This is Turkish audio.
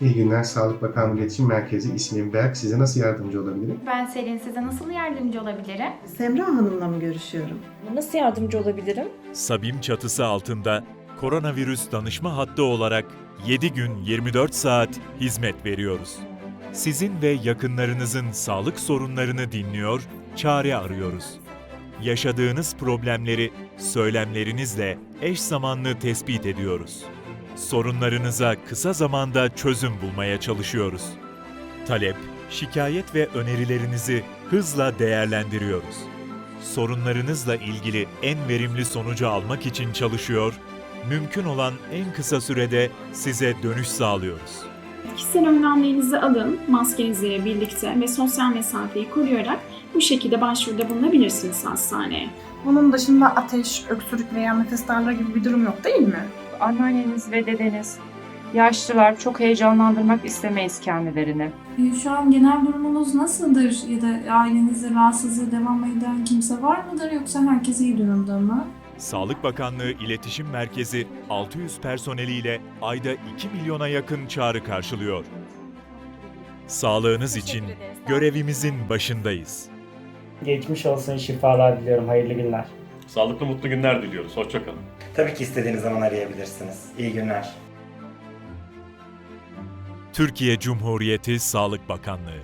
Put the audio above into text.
İyi günler. Sağlık Bakanlığı İletişim Merkezi. İsmim Berk. Size nasıl yardımcı olabilirim? Ben Selin, size nasıl yardımcı olabilirim? Semra Hanım'la mı görüşüyorum? Nasıl yardımcı olabilirim? Sabim çatısı altında koronavirüs danışma hattı olarak 7 gün 24 saat hizmet veriyoruz. Sizin ve yakınlarınızın sağlık sorunlarını dinliyor, çare arıyoruz. Yaşadığınız problemleri söylemlerinizle eş zamanlı tespit ediyoruz. Sorunlarınıza kısa zamanda çözüm bulmaya çalışıyoruz. Talep, şikayet ve önerilerinizi hızla değerlendiriyoruz sorunlarınızla ilgili en verimli sonucu almak için çalışıyor, mümkün olan en kısa sürede size dönüş sağlıyoruz. Kişisel önlemlerinizi alın, maskenizle birlikte ve sosyal mesafeyi koruyarak bu şekilde başvuruda bulunabilirsiniz hastaneye. Bunun dışında ateş, öksürük veya nefes darlığı gibi bir durum yok değil mi? Anneanneniz ve dedeniz, yaşlılar çok heyecanlandırmak istemeyiz kendilerini. Ee, Şu an genel durumunuz nasıldır ya da ailenizde rahatsızlığı devam eden kimse var mıdır yoksa herkes iyi durumda mı? Sağlık Bakanlığı İletişim Merkezi 600 personeliyle ayda 2 milyona yakın çağrı karşılıyor. Sağlığınız için görevimizin başındayız. Geçmiş olsun, şifalar diliyorum, hayırlı günler. Sağlıklı mutlu günler diliyoruz. Hoşçakalın. Tabii ki istediğiniz zaman arayabilirsiniz. İyi günler. Türkiye Cumhuriyeti Sağlık Bakanlığı